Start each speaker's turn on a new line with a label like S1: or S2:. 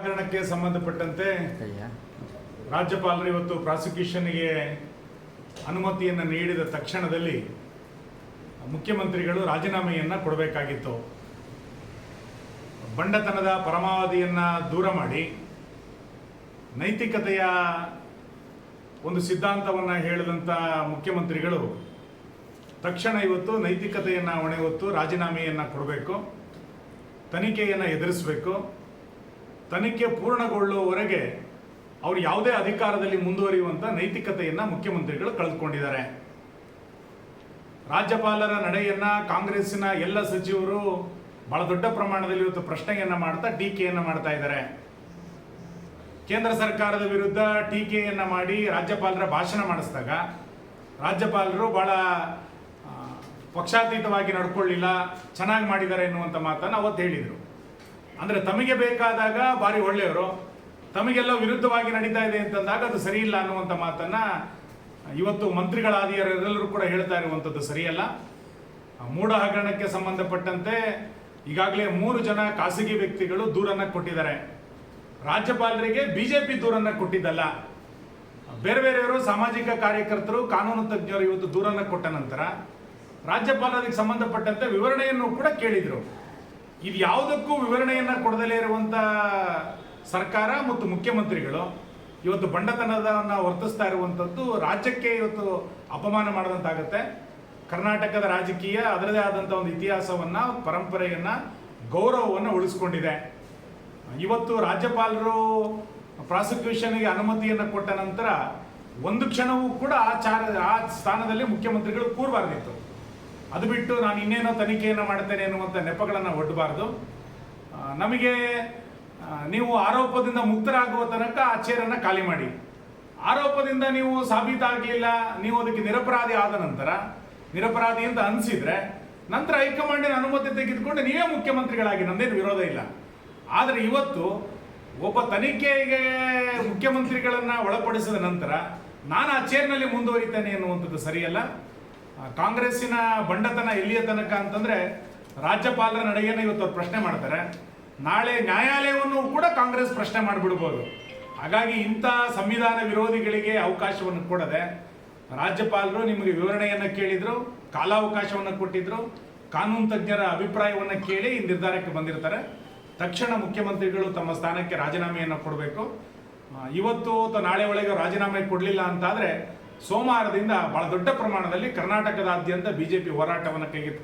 S1: ಹಗರಣಕ್ಕೆ ಸಂಬಂಧಪಟ್ಟಂತೆ ರಾಜ್ಯಪಾಲರು ಇವತ್ತು ಪ್ರಾಸಿಕ್ಯೂಷನ್ಗೆ ಅನುಮತಿಯನ್ನು ನೀಡಿದ ತಕ್ಷಣದಲ್ಲಿ ಮುಖ್ಯಮಂತ್ರಿಗಳು ರಾಜೀನಾಮೆಯನ್ನು ಕೊಡಬೇಕಾಗಿತ್ತು. ಬಂಡತನದ ಪರಮಾವಧಿಯನ್ನು ದೂರ ಮಾಡಿ ನೈತಿಕತೆಯ ಒಂದು ಸಿದ್ಧಾಂತವನ್ನು ಹೇಳಿದಂಥ ಮುಖ್ಯಮಂತ್ರಿಗಳು ತಕ್ಷಣ ಇವತ್ತು ನೈತಿಕತೆಯನ್ನು ಹೊಣೆ ಹೊತ್ತು ರಾಜೀನಾಮೆಯನ್ನು ಕೊಡಬೇಕು ತನಿಖೆಯನ್ನು ಎದುರಿಸಬೇಕು ತನಿಖೆ ಪೂರ್ಣಗೊಳ್ಳುವವರೆಗೆ ಅವರು ಯಾವುದೇ ಅಧಿಕಾರದಲ್ಲಿ ಮುಂದುವರಿಯುವಂಥ ನೈತಿಕತೆಯನ್ನು ಮುಖ್ಯಮಂತ್ರಿಗಳು ಕಳೆದುಕೊಂಡಿದ್ದಾರೆ. ರಾಜ್ಯಪಾಲರ ನಡೆಯನ್ನ ಕಾಂಗ್ರೆಸ್ಸಿನ ಎಲ್ಲ ಸಚಿವರು ಬಹಳ ದೊಡ್ಡ ಪ್ರಮಾಣದಲ್ಲಿ ಇವತ್ತು ಪ್ರಶ್ನೆಯನ್ನ ಮಾಡ್ತಾ ಟೀಕೆಯನ್ನು ಮಾಡ್ತಾ ಇದ್ದಾರೆ. ಕೇಂದ್ರ ಸರ್ಕಾರದ ವಿರುದ್ಧ ಟೀಕೆಯನ್ನ ಮಾಡಿ ರಾಜ್ಯಪಾಲರ ಭಾಷಣ ಮಾಡಿಸಿದಾಗ ರಾಜ್ಯಪಾಲರು ಬಹಳ ಪಕ್ಷಾತೀತವಾಗಿ ನಡ್ಕೊಳ್ಳಿಲ್ಲ, ಚೆನ್ನಾಗಿ ಮಾಡಿದ್ದಾರೆ ಎನ್ನುವಂಥ ಮಾತನ್ನು ಅವತ್ತು ಹೇಳಿದರು. ಅಂದರೆ ತಮಗೆ ಬೇಕಾದಾಗ ಭಾರಿ ಒಳ್ಳೆಯವರು, ತಮಗೆಲ್ಲ ವಿರುದ್ಧವಾಗಿ ನಡೀತಾ ಇದೆ ಅಂತಂದಾಗ ಅದು ಸರಿ ಇಲ್ಲ ಅನ್ನುವಂಥ ಮಾತನ್ನ ಇವತ್ತು ಮಂತ್ರಿಗಳಾದಿಯರೆಲ್ಲರೂ ಕೂಡ ಹೇಳ್ತಾ ಇರುವಂಥದ್ದು ಸರಿಯಲ್ಲ. ಮೂಢ ಹಗರಣಕ್ಕೆ ಸಂಬಂಧಪಟ್ಟಂತೆ ಈಗಾಗಲೇ ಮೂರು ಜನ ಖಾಸಗಿ ವ್ಯಕ್ತಿಗಳು ದೂರನ್ನ ಕೊಟ್ಟಿದ್ದಾರೆ. ರಾಜ್ಯಪಾಲರಿಗೆ ಬಿಜೆಪಿ ದೂರನ್ನ ಕೊಟ್ಟಿದ್ದಲ್ಲ. ಬೇರೆ ಬೇರೆಯವರು ಸಾಮಾಜಿಕ ಕಾರ್ಯಕರ್ತರು, ಕಾನೂನು ತಜ್ಞರು ಇವತ್ತು ದೂರನ್ನ ಕೊಟ್ಟ ನಂತರ ರಾಜ್ಯಪಾಲರಿಗೆ ಸಂಬಂಧಪಟ್ಟಂತೆ ವಿವರಣೆಯನ್ನು ಕೂಡ ಕೇಳಿದ್ರು. ಇದು ಯಾವುದಕ್ಕೂ ವಿವರಣೆಯನ್ನು ಕೊಡದಲೇ ಇರುವಂಥ ಸರ್ಕಾರ ಮತ್ತು ಮುಖ್ಯಮಂತ್ರಿಗಳು ಇವತ್ತು ಬಂಡತನದನ್ನ ವರ್ತಿಸ್ತಾ ಇರುವಂಥದ್ದು ರಾಜ್ಯಕ್ಕೆ ಇವತ್ತು ಅಪಮಾನ ಮಾಡಿದಂತಾಗುತ್ತೆ. ಕರ್ನಾಟಕದ ರಾಜಕೀಯ ಅದರದೇ ಆದಂಥ ಒಂದು ಇತಿಹಾಸವನ್ನ, ಪರಂಪರೆಯನ್ನ, ಗೌರವವನ್ನು ಉಳಿಸ್ಕೊಂಡಿದೆ. ಇವತ್ತು ರಾಜ್ಯಪಾಲರು ಪ್ರಾಸಿಕ್ಯೂಷನ್ಗೆ ಅನುಮತಿಯನ್ನು ಕೊಟ್ಟ ನಂತರ ಒಂದು ಕ್ಷಣವೂ ಕೂಡ ಆ ಚಾರ, ಆ ಸ್ಥಾನದಲ್ಲಿ ಮುಖ್ಯಮಂತ್ರಿಗಳು ಕೂರಬಾರ್ದಿತ್ತು. ಅದು ಬಿಟ್ಟು ನಾನು ಇನ್ನೇನೋ ತನಿಖೆಯನ್ನು ಮಾಡ್ತೇನೆ ಅನ್ನುವಂಥ ನೆಪಗಳನ್ನು ಒಡ್ಡಬಾರ್ದು ನಮಗೆ ನೀವು ಆರೋಪದಿಂದ ಮುಕ್ತರಾಗುವ ತನಕ ಆ ಚೇರನ್ನು ಖಾಲಿ ಮಾಡಿ. ಆರೋಪದಿಂದ ನೀವು ಸಾಬೀತಾಗಲಿಲ್ಲ, ನೀವು ಅದಕ್ಕೆ ನಿರಪರಾಧಿ ಆದ ನಂತರ, ನಿರಪರಾಧಿ ಅಂತ ಅನಿಸಿದ್ರೆ ನಂತರ ಹೈಕಮಾಂಡಿನ ಅನುಮತಿ ತೆಗೆದುಕೊಂಡು ನೀವೇ ಮುಖ್ಯಮಂತ್ರಿಗಳಾಗಿ ನಂದೇನು ವಿರೋಧ ಇಲ್ಲ. ಆದರೆ ಇವತ್ತು ಒಬ್ಬ ತನಿಖೆಗೆ ಮುಖ್ಯಮಂತ್ರಿಗಳನ್ನ ಒಳಪಡಿಸಿದ ನಂತರ ನಾನು ಆ ಚೇರ್ನಲ್ಲಿ ಮುಂದುವರಿತೇನೆ ಎನ್ನುವಂಥದ್ದು ಸರಿಯಲ್ಲ. ಕಾಂಗ್ರೆಸ್ಸಿನ ಬಂಡತನ ಎಲ್ಲಿಯ ತನಕ ಅಂತಂದ್ರೆ ರಾಜ್ಯಪಾಲರ ನಡೆಯನ್ನು ಇವತ್ತು ಅವ್ರು ಪ್ರಶ್ನೆ ಮಾಡ್ತಾರೆ. ನಾಳೆ ನ್ಯಾಯಾಲಯವನ್ನು ಕೂಡ ಕಾಂಗ್ರೆಸ್ ಪ್ರಶ್ನೆ ಮಾಡಿಬಿಡ್ಬೋದು. ಹಾಗಾಗಿ ಇಂಥ ಸಂವಿಧಾನ ವಿರೋಧಿಗಳಿಗೆ ಅವಕಾಶವನ್ನು ಕೊಡದೆ ರಾಜ್ಯಪಾಲರು ನಿಮಗೆ ವಿವರಣೆಯನ್ನು ಕೇಳಿದ್ರು, ಕಾಲಾವಕಾಶವನ್ನು ಕೊಟ್ಟಿದ್ರು, ಕಾನೂನು ತಜ್ಞರ ಅಭಿಪ್ರಾಯವನ್ನು ಕೇಳಿ ಈ ನಿರ್ಧಾರಕ್ಕೆ ಬಂದಿರ್ತಾರೆ. ತಕ್ಷಣ ಮುಖ್ಯಮಂತ್ರಿಗಳು ತಮ್ಮ ಸ್ಥಾನಕ್ಕೆ ರಾಜೀನಾಮೆಯನ್ನು ಕೊಡಬೇಕು. ಇವತ್ತು ಅಥವಾ ನಾಳೆ ಒಳಗೆ ರಾಜೀನಾಮೆ ಕೊಡಲಿಲ್ಲ ಅಂತಾದ್ರೆ ಸೋಮವಾರದಿಂದ ಬಹಳ ದೊಡ್ಡ ಪ್ರಮಾಣದಲ್ಲಿ ಕರ್ನಾಟಕದಾದ್ಯಂತ ಬಿಜೆಪಿ ಹೋರಾಟವನ್ನು ಕೈಗೆತ್ತಿದೆ